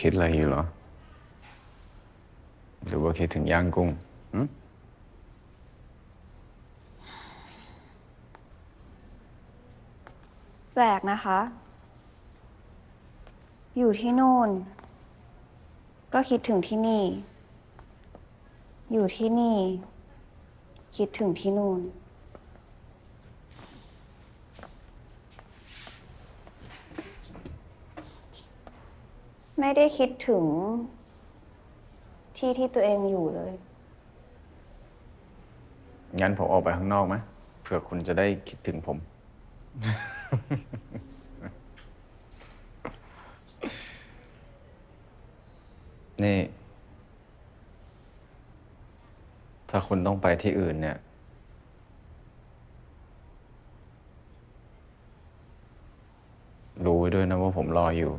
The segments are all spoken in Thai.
คิดอะไรอยู่เหรอ หรือว่าคิดถึงย่างกุ้งแปลกนะคะ อยู่ที่โน่น ก็คิดถึงที่นี่ อยู่ที่นี่ คิดถึงที่นู่น ไม่ได้คิดถึง ที่ที่ตัวเองอยู่เลย งั้นผมออกไปข้างนอกไหมเผื่อคุณจะได้คิดถึงผม นี่ ถ้าคุณต้องไปที่อื่นเนี่ย รู้ไว้ด้วยนะว่าผมรออยู่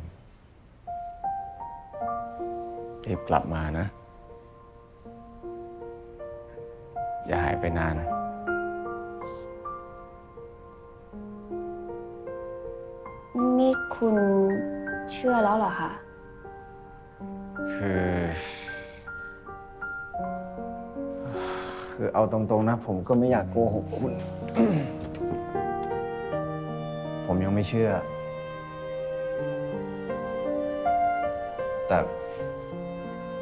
รีบกลับมานะ อย่าหายไปนาน นี่คุณเชื่อแล้วเหรอคะ คือ คือเอาตรงๆนะ ผมก็ไม่อยากโกหกคุณ ผมยังไม่เชื่อ แต่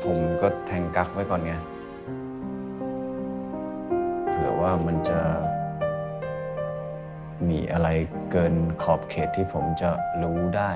ผมก็แทงกักไว้ก่อนไง เผื่อว่ามันจะมีอะไรเกินขอบเขตที่ผมจะรู้ได้